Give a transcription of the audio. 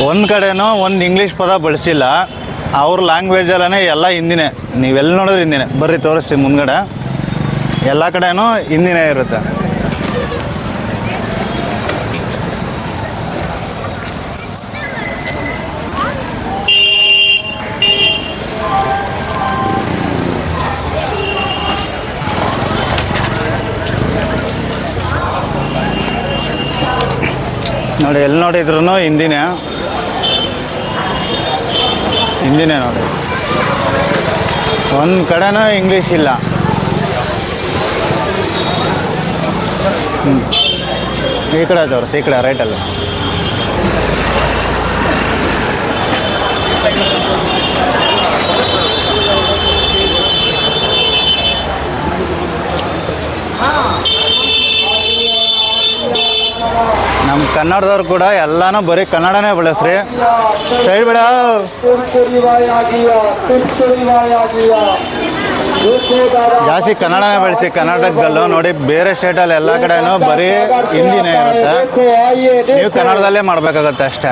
ಒಂದು ಕಡೆನೂ ಒಂದು ಇಂಗ್ಲೀಷ್ ಪದ ಬಳಸಿಲ್ಲ. ಅವ್ರ ಲ್ಯಾಂಗ್ವೇಜಲ್ಲೇ ಎಲ್ಲ ಹಿಂದಿನೇ. ನೀವೆಲ್ಲಿ ನೋಡಿದ್ರೆ ಹಿಂದಿನೇ. ಬರ್ರಿ ತೋರಿಸ್ತೀವಿ ಮುಂದ್ಗಡೆ. ಎಲ್ಲ ಕಡೆನೂ ಹಿಂದಿನೇ ಇರುತ್ತೆ. ನೋಡಿ ಎಲ್ಲಿ ನೋಡಿದ್ರು ಹಿಂದಿನೇ. ಹಿಂದಿನೇ ನೋಡಿ. ಒಂದು ಕಡೆನೂ ಇಂಗ್ಲೀಷ್ ಇಲ್ಲ. ಈ ಕಡೆ ತೋರಿಸಿ ಈ ಕಡೆ ರೈಟಲ್ಲಿ ಕನ್ನಡದವ್ರು ಕೂಡ ಎಲ್ಲಾನು ಬರೀ ಕನ್ನಡನೇ ಬಳಸ್ರಿ. ಸೈಡ್ ಬಿಡ. ಜಾಸ್ತಿ ಕನ್ನಡನೇ ಬಳಸಿ ಕರ್ನಾಟಕದಲ್ಲೂ ನೋಡಿ, ಬೇರೆ ಸ್ಟೇಟಲ್ಲಿ ಎಲ್ಲ ಕಡೆ ಬರೀ ಹಿಂದಿನೇ ಇರುತ್ತೆ. ನೀವು ಕನ್ನಡದಲ್ಲೇ ಮಾಡ್ಬೇಕಾಗತ್ತೆ ಅಷ್ಟೇ.